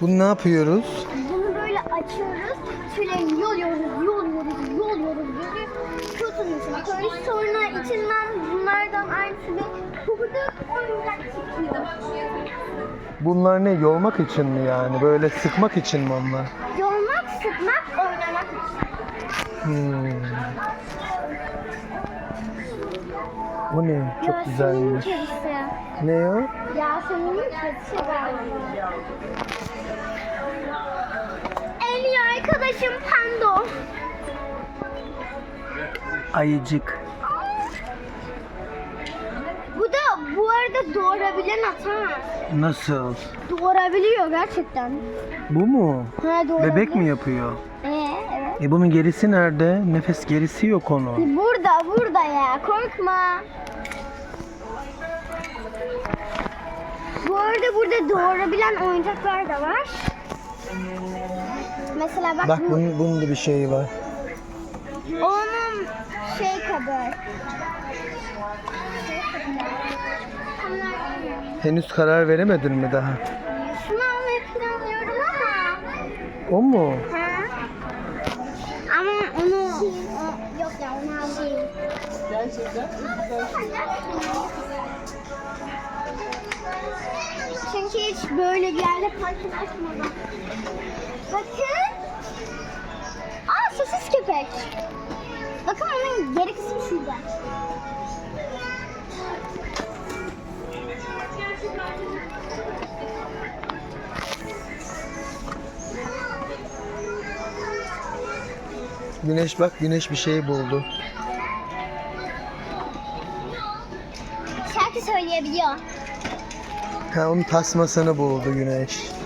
Bunu ne yapıyoruz? Bunu böyle açıyoruz. Şöyle yoluyoruz, yoluyoruz, yoluyoruz. Böyle içine koyuyoruz. Sonra içinden bunlardan aynısını kokuduk oyuncak çıkıyor. Bunlar ne? Yolmak için mi yani? Böyle sıkmak için mi onlar? Yolmak, sıkmak, oynamak için. Hmm. Bu ne? Çok güzelmiş. Ne o? Yasemin'in kedisi galiba. En iyi arkadaşım Pando. Ayıcık. Bu da bu arada doğurabilen ata. Nasıl? Doğurabiliyor gerçekten. Bu mu? Ha, doğurabiliyor. Bebek mi yapıyor? Ee, evet. E bunun gerisi nerede? Nefes gerisi yok onun. Burada, burada ya. Korkma. Bu arada burada doğurabilen oyuncaklar da var. Mesela bak, Bak bu bunun, bunun da bir şeyi var. onun şey kadar. Henüz karar veremedin mi daha? Almayı planlıyorum ama. O mu? Ha? Ama onu o- yok ya onu almayayım. Çünkü hiç böyle bir yerde karşılaşmadım. Bakın. Aa sosis köpek. Bakın onun geri kısmı şurada. Güneş bak güneş bir şey buldu. Şarkı söyleyebiliyor. Ha onun tasmasını buldu güneş.